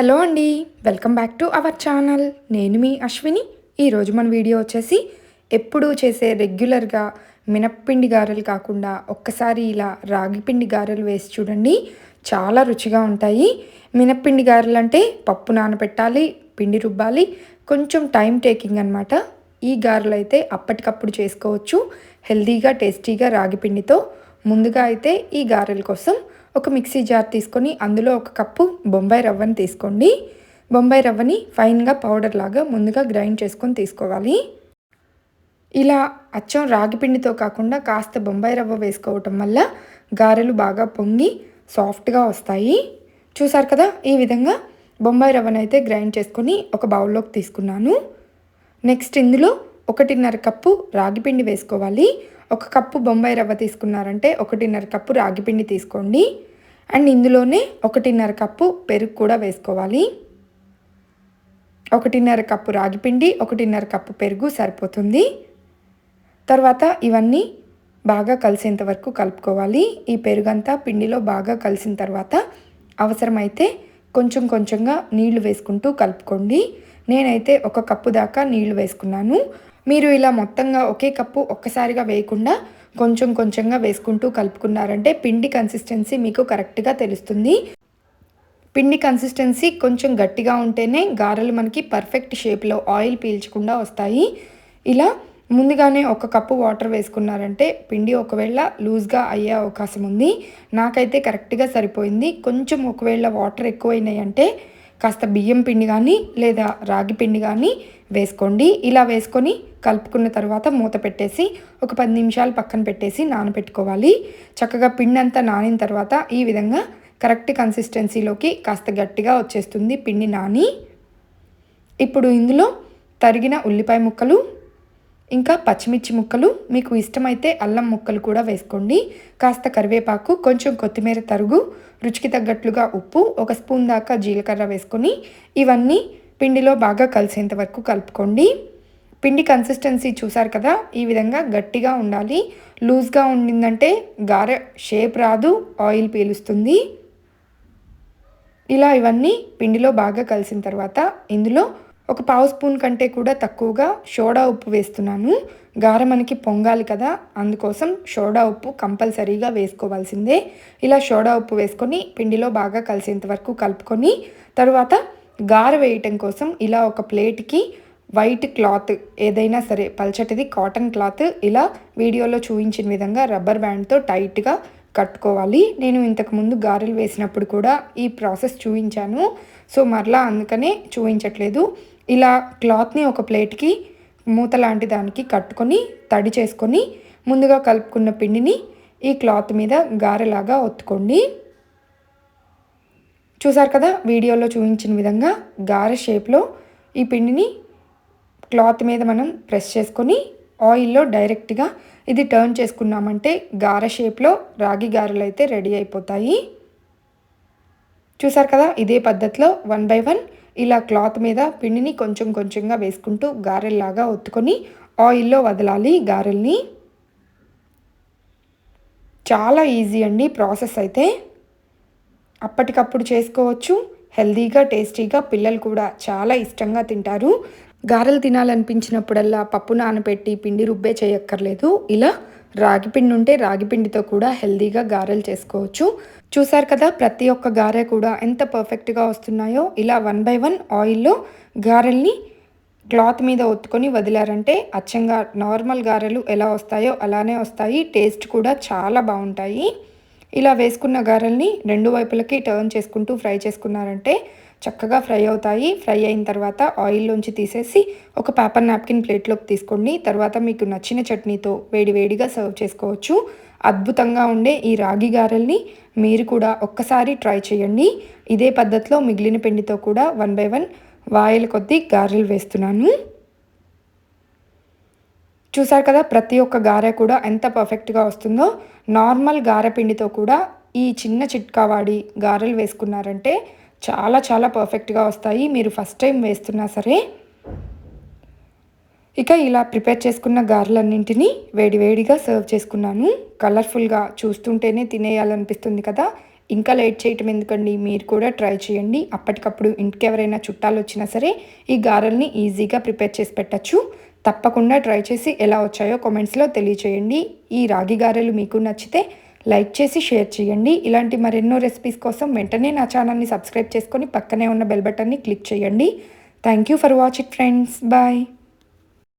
Hello అండి welcome back to our channel. నేను మీ అశ్విని. ఈరోజు మన వీడియో వచ్చేసి ఎప్పుడూ చేసే రెగ్యులర్గా మినప్పిండి గారెలు కాకుండా ఒక్కసారి ఇలా రాగిపిండి గారెలు వేసి చూడండి. చాలా రుచిగా ఉంటాయి. మినప్పిండి గారెలు అంటే పప్పు నానబెట్టాలి పిండి రుబ్బాలి కొంచెం టైం టేకింగ్ అనమాట ఈ గారెలు అయితే అప్పటికప్పుడు చేసుకోవచ్చు. హెల్తీగా టేస్టీగా రాగిపిండితో ముందుగా అయితే ఈ గారెల కోసం ఒక మిక్సీ జార్ తీసుకొని అందులో ఒక కప్పు బొంబాయి రవ్వని తీసుకోండి. బొంబాయి రవ్వని ఫైన్గా పౌడర్ లాగా ముందుగా గ్రైండ్ చేసుకొని తీసుకోవాలి. ఇలా అచ్చం రాగి పిండితో కాకుండా కాస్త బొంబాయి రవ్వ వేసుకోవటం వల్ల గారెలు బాగా పొంగి సాఫ్ట్గా వస్తాయి. చూసారు కదా ఈ విధంగా బొంబాయి రవ్వనైతే గ్రైండ్ చేసుకొని ఒక బౌల్లోకి తీసుకున్నాను. నెక్స్ట్ ఇందులో ఒకటిన్నర కప్పు రాగిపిండి వేసుకోవాలి. ఒక కప్పు బొంబాయి రవ్వ తీసుకున్నారంటే ఒకటిన్నర కప్పు రాగిపిండి తీసుకోండి. అండ్ ఇందులోనే ఒకటిన్నర కప్పు పెరుగు కూడా వేసుకోవాలి. ఒకటిన్నర కప్పు రాగిపిండి ఒకటిన్నర కప్పు పెరుగు సరిపోతుంది. తర్వాత ఇవన్నీ బాగా కలిసేంత వరకు కలుపుకోవాలి. ఈ పెరుగంతా పిండిలో బాగా కలిసిన తర్వాత అవసరమైతే కొంచెం కొంచెంగా నీళ్ళు వేసుకుంటూ కలుపుకోండి. నేనైతే ఒక కప్పు దాకా నీళ్ళు వేసుకున్నాను. మీరు ఇలా మొత్తంగా ఒకే కప్పు ఒక్కసారిగా వేయకుండా కొంచెం కొంచెంగా వేసుకుంటూ కలుపుకున్నారంటే పిండి కన్సిస్టెన్సీ మీకు కరెక్ట్గా తెలుస్తుంది. పిండి కన్సిస్టెన్సీ కొంచెం గట్టిగా ఉంటేనే గారెలు మనకి పర్ఫెక్ట్ షేప్లో ఆయిల్ పీల్చకుండా వస్తాయి. ఇలా ముందుగానే ఒక కప్పు వాటర్ వేసుకున్నారంటే పిండి ఒకవేళ లూజ్గా అయ్యే అవకాశం ఉంది. నాకైతే కరెక్ట్గా సరిపోయింది. కొంచెం ఒకవేళ వాటర్ ఎక్కువైనాయంటే కాస్త బియ్యం పిండి కానీ లేదా రాగి పిండి కానీ వేసుకోండి. ఇలా వేసుకొని కలుపుకున్న తర్వాత మూత పెట్టేసి ఒక పది నిమిషాలు పక్కన పెట్టేసి నానబెట్టుకోవాలి. చక్కగా పిండి అంతా నానిన తర్వాత ఈ విధంగా కరెక్ట్ కన్సిస్టెన్సీలోకి కాస్త గట్టిగా వచ్చేస్తుంది పిండి నాని. ఇప్పుడు ఇందులో తరిగిన ఉల్లిపాయ ముక్కలు ఇంకా పచ్చిమిర్చి ముక్కలు మీకు ఇష్టమైతే అల్లం ముక్కలు కూడా వేసుకోండి. కాస్త కరివేపాకు కొంచెం కొత్తిమీర తరుగు రుచికి తగ్గట్లుగా ఉప్పు ఒక స్పూన్ దాకా జీలకర్ర వేసుకొని ఇవన్నీ పిండిలో బాగా కలిసేంత వరకు కలుపుకోండి. పిండి కన్సిస్టెన్సీ చూసారు కదా ఈ విధంగా గట్టిగా ఉండాలి. లూజ్గా ఉండిందంటే గారె షేప్ రాదు ఆయిల్ పీలుస్తుంది. ఇలా ఇవన్నీ పిండిలో బాగా కలిసిన తర్వాత ఇందులో ఒక పావు స్పూన్ కంటే కూడా తక్కువగా సోడా ఉప్పు వేస్తున్నాను గార మనకి పొంగాలి కదా అందుకోసం సోడా ఉప్పు కంపల్సరీగా వేసుకోవాల్సిందే. ఇలా సోడా ఉప్పు వేసుకొని పిండిలో బాగా కలిసేంత వరకు కలుపుకొని తర్వాత గార వేయటం కోసం ఇలా ఒక ప్లేట్కి వైట్ క్లాత్ ఏదైనా సరే పల్చటిది కాటన్ క్లాత్ ఇలా వీడియోలో చూపించిన విధంగా రబ్బర్ బ్యాండ్తో టైట్గా కట్టుకోవాలి. నేను ఇంతకుముందు గారెలు వేసినప్పుడు కూడా ఈ ప్రాసెస్ చూపించాను సో మరలా అందుకనే చూపించట్లేదు ఇలా క్లాత్ని ఒక ప్లేట్కి మూత లాంటి దానికి కట్టుకొని తడి చేసుకొని ముందుగా కలుపుకున్న పిండిని ఈ క్లాత్ మీద గారెలాగా ఒత్తుకోండి. చూసారు కదా వీడియోలో చూపించిన విధంగా గారె షేప్లో ఈ పిండిని క్లాత్ మీద మనం ప్రెస్ చేసుకొని ఆయిల్లో డైరెక్ట్గా ఇది టర్న్ చేసుకున్నామంటే గారె షేప్లో రాగి గారెలు అయితే రెడీ అయిపోతాయి. చూసారు కదా? ఇదే పద్ధతిలో వన్ బై వన్ ఇలా క్లాత్ మీద పిండిని కొంచెం కొంచెంగా వేసుకుంటూ గారెల్లాగా ఒత్తుకొని ఆయిల్లో వదలాలి గారెల్ని. చాలా ఈజీ అండి ప్రాసెస్ అయితే. అప్పటికప్పుడు చేసుకోవచ్చు. హెల్తీగా టేస్టీగా పిల్లలు కూడా చాలా ఇష్టంగా తింటారు. గారెలు తినాలనిపించినప్పుడల్లా పప్పు నానబెట్టి పిండి రుబ్బే చేయక్కర్లేదు. ఇలా రాగిపిండి ఉంటే రాగిపిండితో కూడా హెల్తీగా గారెలు చేసుకోవచ్చు. చూసారు కదా ప్రతి ఒక్క గారె కూడా ఎంత పర్ఫెక్ట్గా వస్తున్నాయో. ఇలా వన్ బై వన్ ఆయిల్లో గారెల్ని క్లాత్ మీద ఒత్తుకొని వదిలారంటే అచ్చంగా నార్మల్ గారెలు ఎలా వస్తాయో అలానే వస్తాయి. టేస్ట్ కూడా చాలా బాగుంటాయి. ఇలా వేసుకున్న గారెల్ని రెండు వైపులకి టర్న్ చేసుకుంటూ ఫ్రై చేసుకున్నారంటే చక్కగా ఫ్రై అవుతాయి. ఫ్రై అయిన తర్వాత ఆయిల్లోంచి తీసేసి ఒక పేపర్ నాప్కిన్ ప్లేట్లోకి తీసుకోండి. తర్వాత మీకు నచ్చిన చట్నీతో వేడివేడిగా సర్వ్ చేసుకోవచ్చు. అద్భుతంగా ఉండే ఈ రాగి గారెల్ని మీరు కూడా ఒక్కసారి ట్రై చేయండి. ఇదే పద్ధతిలో మిగిలిన పిండితో కూడా వన్ బై వన్ వాయిల్ కొద్దీ గారెలు వేస్తున్నాను. చూసారు కదా ప్రతి ఒక్క గారె కూడా ఎంత పర్ఫెక్ట్గా వస్తుందో. నార్మల్ గారె పిండితో కూడా ఈ చిన్న చిట్కా వాడి గారెలు వేసుకున్నారంటే చాలా చాలా పర్ఫెక్ట్గా వస్తాయి. మీరు ఫస్ట్ టైం వేస్తున్నా సరే ఇక ఇలా ప్రిపేర్ చేసుకున్న గారెలన్నింటినీ వేడివేడిగా సర్వ్ చేసుకున్నాను. కలర్ఫుల్గా చూస్తుంటేనే తినేయాలనిపిస్తుంది కదా. ఇంకా లేట్ చేయటం ఎందుకండి? మీరు కూడా ట్రై చేయండి. అప్పటికప్పుడు ఇంటికి ఎవరైనా చుట్టాలు వచ్చినా సరే ఈ గారెల్ని ఈజీగా ప్రిపేర్ చేసి పెట్టచ్చు. తప్పకుండా ట్రై చేసి ఎలా వచ్చాయో కామెంట్స్లో తెలియచేయండి. ఈ రాగి గారెలు మీకు నచ్చితే లైక్ చేసి షేర్ చేయండి. ఇలాంటి మరెన్నో రెసిపీస్ కోసం వెంటనే నా ఛానల్ని సబ్స్క్రైబ్ చేసుకొని పక్కనే ఉన్న బెల్ బటన్ని క్లిక్ చేయండి. Thank you for watch it friends bye